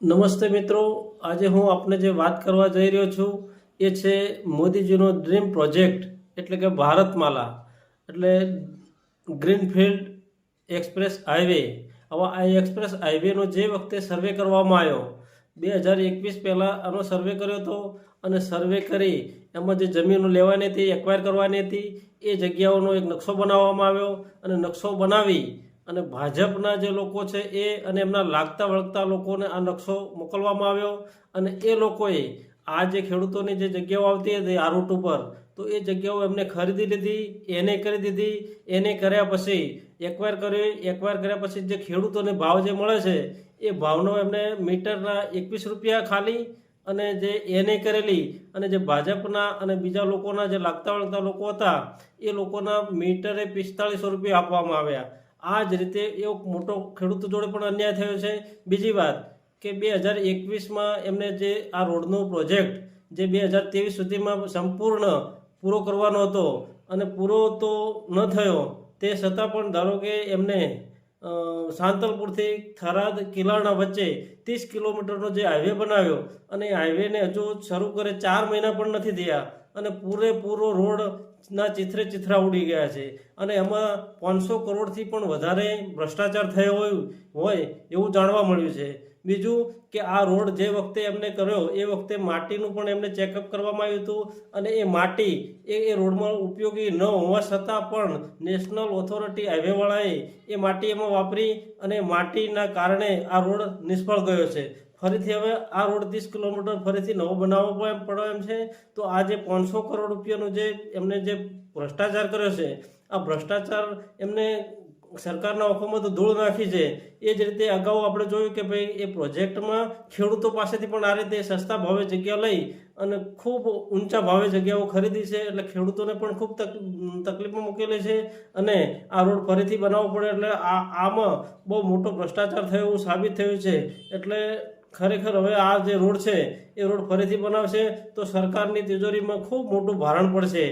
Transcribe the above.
નમસ્તે મિત્રો. આજે હું આપને જે વાત કરવા જઈ રહ્યો છું એ છે મોદીજીનો ડ્રીમ પ્રોજેક્ટ, એટલે કે ભારતમાલા, એટલે ગ્રીનફિલ્ડ એક્સપ્રેસ હાઈવે. આવા આ એક્સપ્રેસ હાઈવેનો જે વખતે સર્વે કરવામાં આવ્યો, બે હજાર એકવીસ પહેલાં આનો સર્વે કર્યો હતો અને સર્વે કરી એમાં જે જમીનો લેવાની હતી એક્વાયર કરવાની હતી, એ જગ્યાઓનો એક નકશો બનાવવામાં આવ્યો અને નકશો બનાવી અને ભાજપના જે લોકો છે એ અને એમના લાગતા વળગતા લોકોને આ નકશો મોકલવામાં આવ્યો અને એ લોકોએ આ જે ખેડૂતોની જે જગ્યાઓ આવતી હતી આ રૂટ ઉપર, તો એ જગ્યાઓ એમને ખરીદી લીધી, એને કરી દીધી, એને કર્યા પછી એકવાર કરી, એકવાર કર્યા પછી જે ખેડૂતોને ભાવ જે મળે છે, એ ભાવનો એમને મીટરના એકવીસ રૂપિયા ખાલી અને જે એને કરેલી અને જે ભાજપના અને બીજા લોકોના જે લાગતા વળગતા લોકો હતા, એ લોકોના મીટરે પિસ્તાળીસો રૂપિયા આપવામાં આવ્યા. આ જ રીતે એવો મોટો ખેડૂત જોડે પણ અન્યાય થયો છે. બીજી વાત કે બે હજાર એકવીસમાં એમને જે આ રોડનો પ્રોજેક્ટ જે બે હજાર ત્રેવીસ સુધીમાં સંપૂર્ણ પૂરો કરવાનો હતો અને પૂરો તો ન થયો, તે છતાં પણ ધારો કે એમને શાંતલપુરથી થરાદ કિલાણા વચ્ચે ત્રીસ કિલોમીટરનો જે હાઈવે બનાવ્યો અને હાઈવેને હજુ શરૂ કરે ચાર મહિના પણ નથી થયા અને પૂરેપૂરો રોડના ચિત્રે ચિથરા ઉડી ગયા છે. અને એમાં પાંચસો કરોડથી પણ વધારે ભ્રષ્ટાચાર થયો હોય હોય એવું જાણવા મળ્યું છે. બીજું કે આ રોડ જે વખતે એમને કર્યો, એ વખતે માટીનું પણ એમને ચેકઅપ કરવામાં આવ્યું હતું અને એ માટી એ એ રોડમાં ઉપયોગી ન હોવા છતાં પણ નેશનલ ઓથોરિટી હાઈવેવાળાએ એ માટી એમાં વાપરી અને માટીના કારણે આ રોડ નિષ્ફળ ગયો છે. ફરીથી હવે આ રોડ ત્રીસ કિલોમીટર ફરીથી નવો બનાવવો એમ પડે એમ છે. તો આ જે પાંચસો કરોડ રૂપિયાનો જે એમને જે ભ્રષ્ટાચાર કર્યો છે, આ ભ્રષ્ટાચાર એમને સરકારના ઓખોમાં તો ધૂળ નાખી છે. એ જ રીતે અગાઉ આપણે જોયું કે ભાઈ એ પ્રોજેક્ટમાં ખેડૂતો પાસેથી પણ આ રીતે સસ્તા ભાવે જગ્યા લઈ અને ખૂબ ઊંચા ભાવે જગ્યાઓ ખરીદી છે એટલે ખેડૂતોને પણ ખૂબ તક, તકલીફમાં મૂકેલી છે અને આ રોડ ફરીથી બનાવવો પડે એટલે આ, આમાં બહુ મોટો ભ્રષ્ટાચાર થયો એવું સાબિત થયું છે. એટલે ખરેખર હવે આ જે રોડ છે, એ રોડ ફરીથી બનાવશે તો સરકારની તિજોરીમાં ખૂબ મોટું ભારણ પડશે.